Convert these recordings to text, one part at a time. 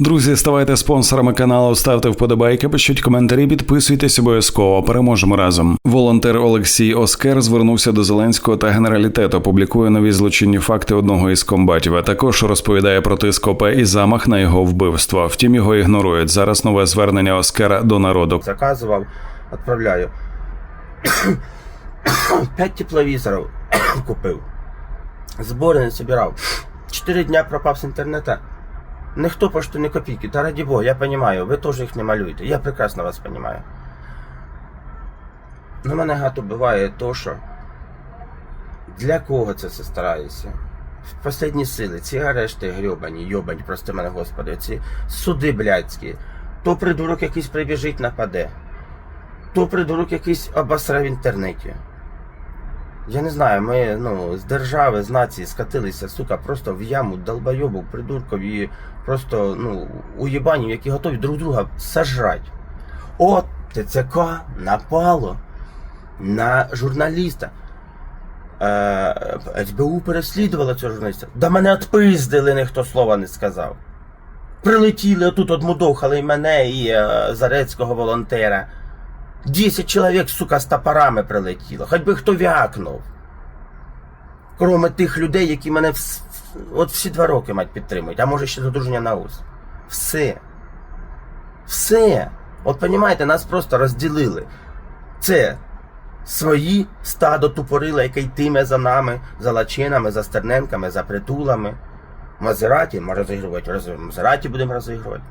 Друзі, ставайте спонсорами каналу, ставте вподобайки, пишіть коментарі, підписуйтесь обов'язково. Переможемо разом. Волонтер Олексій Оскер звернувся до Зеленського та генералітету. Публікує нові злочинні факти одного із комбатів. А також розповідає про тиск ОП і замах на його вбивство. Втім, його ігнорують. Зараз нове звернення Оскара до народу. заказывал, отправляю. Пять тепловізорів купив. Збори не собирав. Чотири дня пропав з інтернету. Ніхто пошту не копійки. Та раді Бога, я розумію, ви теж їх не малюєте. Я прекрасно вас розумію. Ну, мене гато буває то, що для кого це все старається? В Последні сили, ці арешти грьобані, йобані, прости мене, господи, ці суди блядські. То придурок якийсь прибіжить, нападе. То придурок якийсь обосре в інтернеті. Я не знаю, ми ну, з держави, з нації скатилися, сука, просто в яму долбойобок, придурків і просто ну, уєбанів, які готові друг друга сажрать. От ТЦК напало на журналіста. Е, СБУ переслідувала цього журналіста. Да мене отпиздили, ніхто слова не сказав. Прилетіли отут, одмудохали і мене, і е, зарецького волонтера. Десять чоловік, сука, з топорами прилетіло. Хоч би хто вякнув. Кроме тих людей, які мене вс- от всі два роки мать підтримують, а може ще задруження на ус. Все. Все. От понімаєте, нас просто розділили. Це свої стадо тупорила, яке йтиме за нами, за лачинами, за стерненками, за притулами. Мазераті ми розігрувати, роз- Мазераті будемо розігрувати.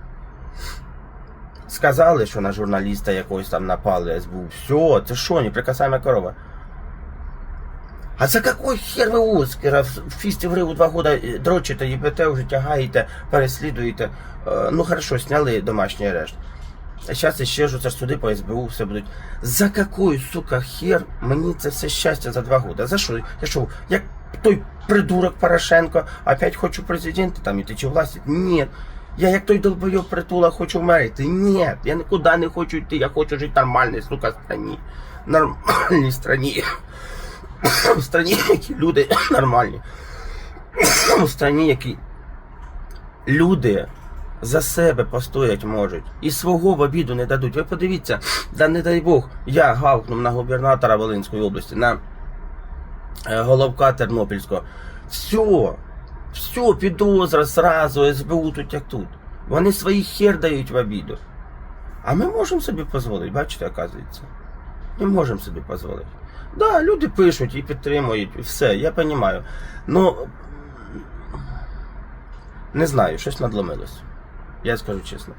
Сказали, що на журналіста якогось там напали СБУ. Все, це що, неприкасаема корова. А за какой хер ви Оскара в фісті в Риву два года е, дрочите, їбете, вже тягаєте, переслідуєте. Е, Ну хорошо, сняли домашній арешт. А зараз ще ж це суди по СБУ все будуть. За какой, сука, хер мені це все щастя за два года? За що? Я що, як той придурок Порошенко, опять хочу президента там іти чи власти? Ні. Я як той долбойоб притула хочу вмерти. Ні, я нікуди не хочу йти, я хочу жити в нормальній, сука, страні. Нормальній страні. В страні, які люди нормальні. В страні, які люди за себе постоять можуть і свого в обіду не дадуть. Ви подивіться, да не дай Бог, я гавкнув на губернатора Волинської області, на е, головка Тернопільського. Все, все, підозра сразу, СБУ тут як тут. Вони свої хер дають в обіду. А ми можемо собі дозволити, бачите, оказується. Не можемо собі дозволити. Да, люди пишуть і підтримують, і все, я розумію. Ну, не знаю, щось надломилось. Я скажу чесно.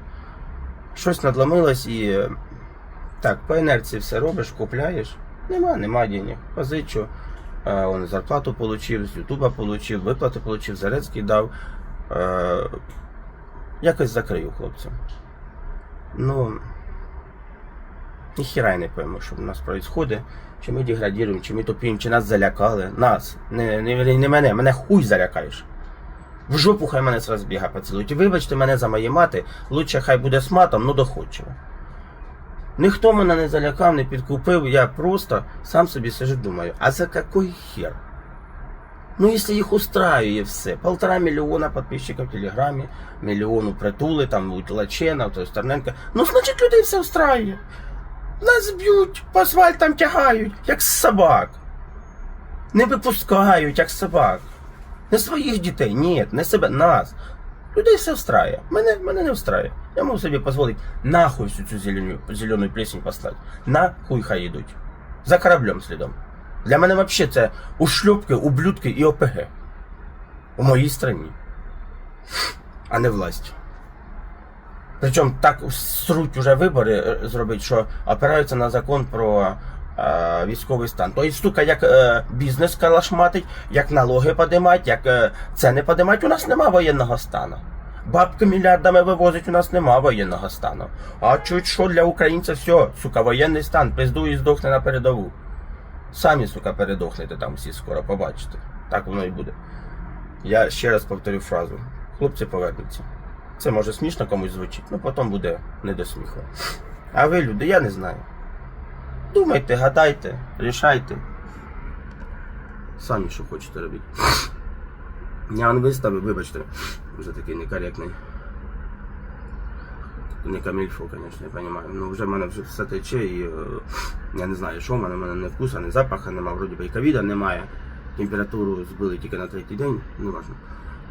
Щось надломилось і. е, Так, по інерції все робиш, купляєш. Нема, нема денег. Позичу. Е, он зарплату получив, з Ютуба получив, виплати получив, Зарецький дав. Е, якось закрию хлопцям. Ну. Ніхіра я не пойму, що в нас відбувається. Чи ми деградіруємо, чи ми тупіємо, чи нас залякали. Нас. Не, не, не мене, мене хуй залякаєш. В жопу хай мене з розбіга поцілують. Вибачте мене за мої мати, лучше хай буде з матом, ну доходчиво. Ніхто мене не залякав, не підкупив, я просто сам собі сижу думаю, а за какой хер? Ну, если их устраивает все, полтора миллиона подписчиков в Телеграмі, мільйон у притули, там у Лачена, то Стерненка, ну, значить, людей все устраиває. Нас б'ють, по асфальтам тягають, як собак. Не випускають, як собак. Не своїх дітей, ні, не себе, нас. Людей все встрає. Мене, мене не встрає. Я можу собі дозволити нахуй всю цю зелену, зелену плесень послати. Нахуй хай йдуть. За кораблем слідом. Для мене взагалі це ушльопки, ублюдки і ОПГ. У моїй страні. А не власть. Причому так сруть уже вибори е, зробити, що опираються на закон про військовий стан. Тобто, сука, як е, бізнес калашматить, як налоги подимать, як е, ціни подимать, у нас нема воєнного стану. Бабки мільярдами вивозить, у нас нема воєнного стану. А чуть що для українця все, сука, воєнний стан, пизду і здохне на передову. Самі, сука, передохнете там всі скоро, побачите. Так воно і буде. Я ще раз повторю фразу. Хлопці повернуться. Це може смішно комусь звучить, але потім буде не до сміху. А ви, люди, я не знаю. Думайте, гадайте, рішайте. Самі що хочете робити. Я вам виставив, вибачте, вже такий некоректний. не камільфо, звісно, я розумію. Ну вже в мене вже все тече і е, я не знаю, що в мене, в мене не вкуса, не запаха немає, вроді би і ковіда немає. Температуру збили тільки на третій день, не важно.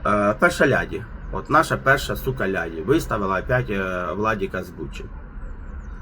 Е, перша ляді. От наша перша сука ляді. Виставила опять е, Владіка з Бучі.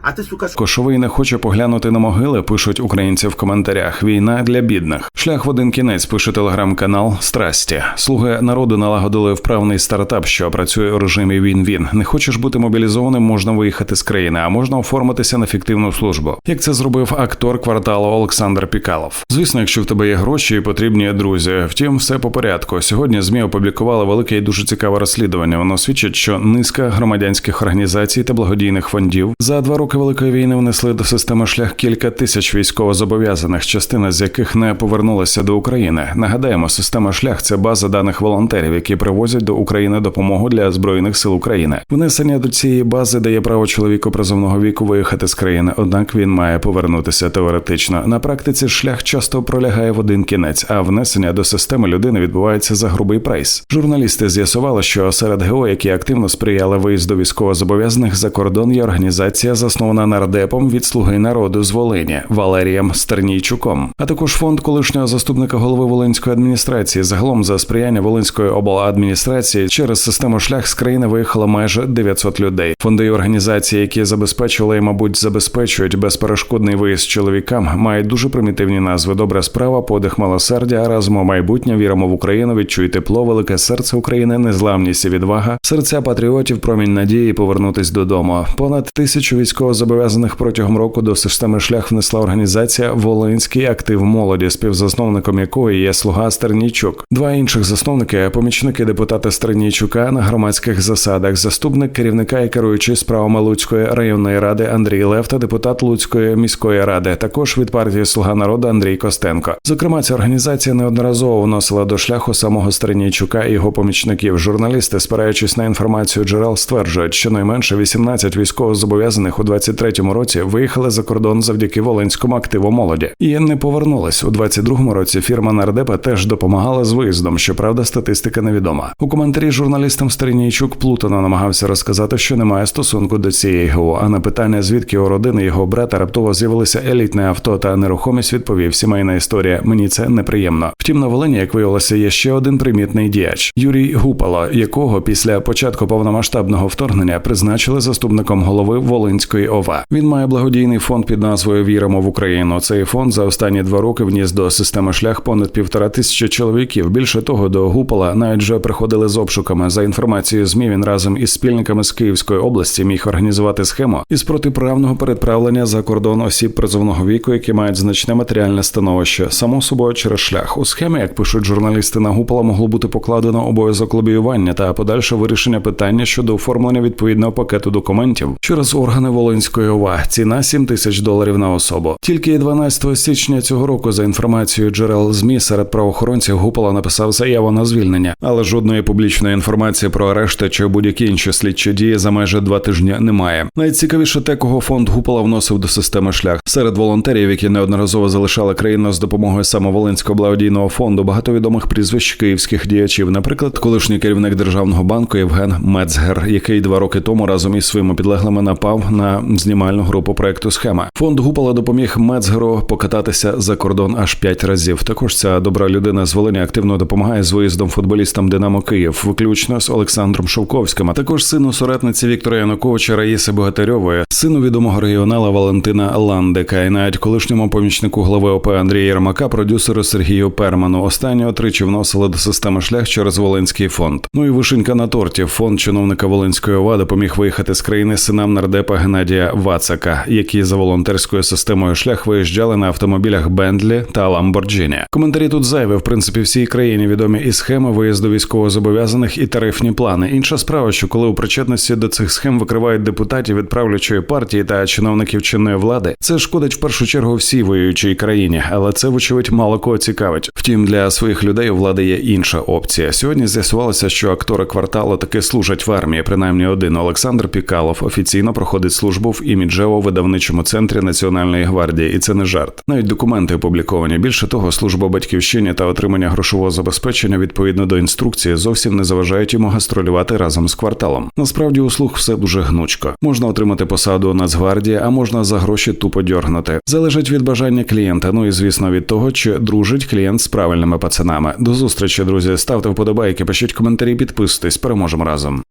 А ти, сука. Кошовий не хоче поглянути на могили, пишуть українці в коментарях. Війна для бідних. Шлях в один кінець пише телеграм-канал Страсті. Слуги народу налагодили вправний стартап, що працює у режимі він-він. Не хочеш бути мобілізованим, можна виїхати з країни, а можна оформитися на фіктивну службу. Як це зробив актор кварталу Олександр Пікалов. Звісно, якщо в тебе є гроші і потрібні друзі. Втім, все по порядку. Сьогодні змі опублікували велике і дуже цікаве розслідування. Воно свідчить, що низка громадянських організацій та благодійних фондів за два роки великої війни внесли до системи шлях кілька тисяч військовозобов'язаних, частина з яких не повернулася до України. Нагадаємо, система шлях це база даних волонтерів, які привозять до України допомогу для збройних сил України. Внесення до цієї бази дає право чоловіку призовного віку виїхати з країни, однак він має повернутися теоретично. На практиці шлях часто пролягає в один кінець, а внесення до системи людини відбувається за грубий прайс. Журналісти з'ясували, що серед ГО, які активно сприяли виїзду військовозобов'язаних за кордон, є організація, заснована нардепом від слуги народу з Волині Валерієм Стернійчуком, а також фонд колишнього заступника голови Волинської адміністрації. Загалом за сприяння Волинської обладміністрації через систему шлях з країни виїхало майже 900 людей. Фонди і організації, які забезпечували і, мабуть, забезпечують безперешкодний виїзд чоловікам, мають дуже примітивні назви: добра справа, подих милосердя, разом у майбутнє, віримо в Україну, відчуй тепло, велике серце України, незламність і відвага, серця патріотів, промінь надії повернутись додому. Понад тисячу військовозобов'язаних протягом року до системи шлях внесла організація Волинський актив молоді, співзасновником якої є слуга Стернійчук. Два інших засновники помічники депутата Стернійчука на громадських засадах, заступник керівника і керуючий справами Луцької районної ради Андрій Лев та депутат Луцької міської ради, також від партії Слуга народу Андрій Костенко. Зокрема, ця організація неодноразово вносила до шляху самого Стернійчука і його помічників. Журналісти, спираючись на інформацію джерел, стверджують, що найменше 18 військовозобов'язаних у 23-му році виїхали за кордон завдяки волинському активу молоді і не повернулись у 22-му році. Фірма нардепа теж допомагала з виїздом. Щоправда, статистика невідома. У коментарі журналістам Старінійчук плутано намагався розказати, що немає стосунку до цієї ГО. А на питання, звідки у родини його брата раптово з'явилися елітне авто та нерухомість, відповів сімейна історія. Мені це неприємно. Втім, на Волині, як виявилося, є ще один примітний діяч Юрій Гупало, якого після початку повномасштабного вторгнення призначили заступником голови Волинської ОВА. Він має благодійний фонд під назвою Віримо в Україну. Цей фонд за останні два роки вніс до системи шлях понад півтора тисячі чоловіків. Більше того, до Гупала навіть вже приходили з обшуками. За інформацією ЗМІ, він разом із спільниками з Київської області міг організувати схему із протиправного передправлення за кордон осіб призовного віку, які мають значне матеріальне становище, само собою через шлях. У схемі, як пишуть журналісти на Гупала, могло бути покладено обов'язок лобіювання та подальше вирішення питання щодо оформлення відповідного пакету документів через органи Волинської ОВА. Ціна 7 тисяч доларів на особу. Тільки 12 січня цього року, за інформацією джерел ЗМІ, серед правоохоронців Гупала написав заяву на звільнення, але жодної публічної інформації про арешти чи будь-які інші слідчі дії за майже два тижні немає. Найцікавіше те, кого фонд Гупала вносив до системи шлях серед волонтерів, які неодноразово залишали країну з допомогою саме Волинського благодійного фонду. Багато відомих прізвищ київських діячів, наприклад, колишній керівник державного банку Євген Мецгер, який два роки тому разом із своїми підлеглими напав на знімальну групу проекту Схема. Фонд Гупала допоміг Мецгеру покататися за кордон аж п'ять разів. Також ця добра людина з Волині активно допомагає з виїздом футболістам Динамо Київ, виключно з Олександром Шовковським, а також сину соратниці Віктора Януковича Раїси Богатирьової, сину відомого регіонала Валентина Ландика, і навіть колишньому помічнику голови ОП Андрія Єрмака, продюсеру Сергію Перману. Останнього тричі вносили до системи шлях через Волинський фонд. Ну і вишенька на торті. Фонд чиновника Волинської ОВА допоміг виїхати з країни синам нардепа Геннадія Вацака, які за волонтерською системою шлях виїжджали на автомобілях Бендлі та Ламборджіні. Коментарі тут зайві. В принципі, всій країні відомі і схеми виїзду військовозобов'язаних і тарифні плани. Інша справа, що коли у причетності до цих схем викривають депутатів від правлячої партії та чиновників чинної влади, це шкодить в першу чергу всій воюючій країні, але це вочевидь мало кого цікавить. Втім, для своїх людей у влади є інша опція. Сьогодні з'ясувалося, що актори кварталу таки служать в армії. Принаймні один Олександр Пікалов офіційно проходить службу службу в іміджево-видавничому центрі Національної гвардії, і це не жарт. Навіть документи опубліковані. Більше того, служба батьківщині та отримання грошового забезпечення відповідно до інструкції зовсім не заважають йому гастролювати разом з кварталом. Насправді у слуг все дуже гнучко. Можна отримати посаду Нацгвардії, а можна за гроші тупо дьоргнути. Залежить від бажання клієнта. Ну і звісно від того, чи дружить клієнт з правильними пацанами. До зустрічі, друзі. Ставте вподобайки, пишіть коментарі, підписуйтесь. Переможемо разом.